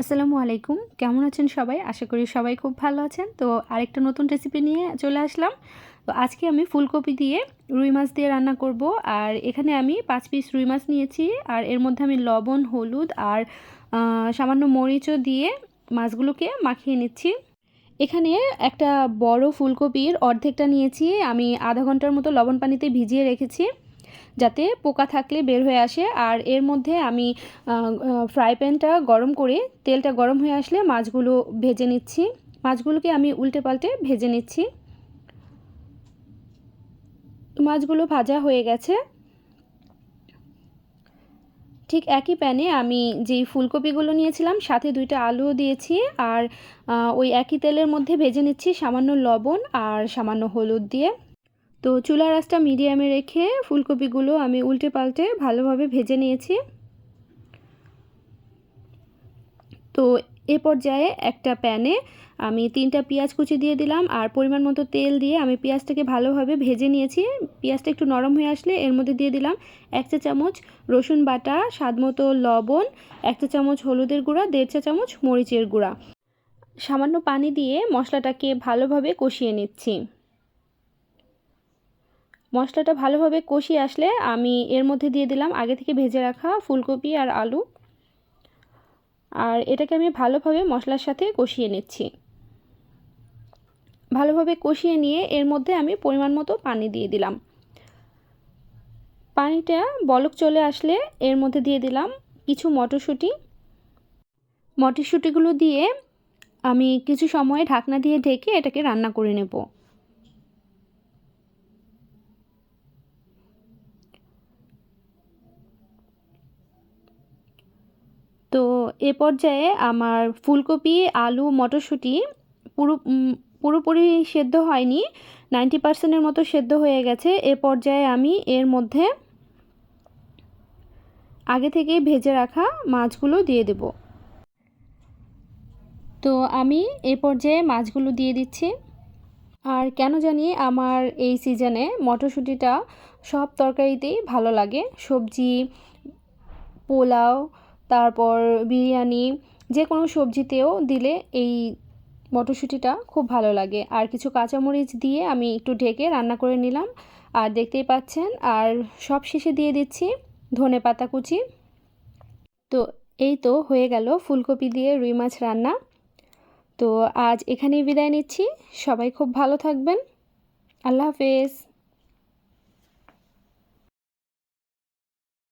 আসসালামু আলাইকুম। কেমন আছেন সবাই? আশা করি সবাই খুব ভালো আছেন। তো আরেকটা নতুন রেসিপি নিয়ে চলে আসলাম। তো আজকে আমি ফুলকপি দিয়ে রুই মাছ দিয়ে রান্না করব। আর এখানে আমি পাঁচ পিস রুই মাছ নিয়েছি। আর এর মধ্যে আমি লবণ, হলুদ আর সামান্য মরিচও দিয়ে মাছগুলোকে মাখিয়ে নিচ্ছি। এখানে একটা বড় ফুলকপির অর্ধেকটা নিয়েছি। আমি আধা ঘণ্টার মতো লবণ পানিতে ভিজিয়ে রেখেছি। যাতে পোকা থাকলে বের হয়ে আসে। আর এর মধ্যে আমি ফ্রাই প্যানটা গরম করে তেলটা গরম হয়ে আসলে মাছগুলো ভেজে নিচ্ছি। মাছগুলোকে আমি উল্টে পাল্টে ভেজে নিচ্ছি। মাছগুলো ভাজা হয়ে গেছে। ঠিক একই প্যানে আমি যেই ফুলকপিগুলো নিয়েছিলাম, সাথে দুইটা আলুও দিয়েছি। আর ওই একই তেলের মধ্যে ভেজে নিচ্ছি সামান্য লবণ আর সামান্য হলুদ দিয়ে। তো চুলা রাসটা মিডিয়ামে রেখে ফুলকপিগুলো আমি উল্টে পাল্টে ভালোভাবে ভেজে নিয়েছি। তো এ পর্যায়ে একটা প্যানে আমি তিনটা পেঁয়াজ কুচি দিয়ে দিলাম আর পরিমাণ মতো তেল দিয়ে আমি পেঁয়াজটাকে ভালোভাবে ভেজে নিয়েছি। পেঁয়াজটা একটু নরম হয়ে আসলে এর মধ্যে দিয়ে দিলাম এক চা চামচ রসুন বাটা, স্বাদ মতো লবণ, এক চা চামচ হলুদের গুঁড়া, দেড় চা চামচ মরিচের গুঁড়া। সামান্য পানি দিয়ে মশলাটাকে ভালোভাবে কষিয়ে নিচ্ছি। মশলাটা ভালোভাবে কষিয়ে আসলে আমি এর মধ্যে দিয়ে দিলাম আগে থেকে ভেজে রাখা ফুলকপি আর আলু। আর এটাকে আমি ভালোভাবে মশলার সাথে কষিয়ে নিচ্ছি। ভালোভাবে কষিয়ে নিয়ে এর মধ্যে আমি পরিমাণ মতো পানি দিয়ে দিলাম। পানিটা বলক চলে আসলে এর মধ্যে দিয়ে দিলাম কিছু মটরশুঁটি। মটরশুঁটিগুলো দিয়ে আমি কিছু সময় ঢাকনা দিয়ে ঢেকে এটাকে রান্না করে নেব তো এ পর্যায়ে আমার ফুলকপি, আলু, মটরশুঁটি পুরো পুরোপুরি সেদ্ধ হয়নি নাইনটি পার্সেন্টের মতো সেদ্ধ হয়ে গেছে। এ পর্যায়ে আমি এর মধ্যে আগে থেকেই ভেজে রাখা মাছগুলো দিয়ে দেব। তো আমি এ পর্যায়ে মাছগুলো দিয়ে দিচ্ছি। আর কেন জানি আমার এই সিজনে মটরশুঁটিটা সব তরকারিতেই ভালো লাগে। সবজি, পোলাও তারপর বিরিয়ানি যে কোনো সবজিতেও দিলে এই মটরশুঁটিটা খুব ভালো লাগে। আর কিছু কাঁচামরিচ দিয়ে আমি একটু ঢেকে রান্না করে নিলাম। আর দেখতেই পাচ্ছেন, আর সব শেষে দিয়ে দিচ্ছি ধনে পাতা কুচি। তো এই তো হয়ে গেল ফুলকপি দিয়ে রুই মাছ রান্না। তো আজ এখানেই বিদায় নিচ্ছি। সবাই খুব ভালো থাকবেন। আল্লাহ হাফেজ।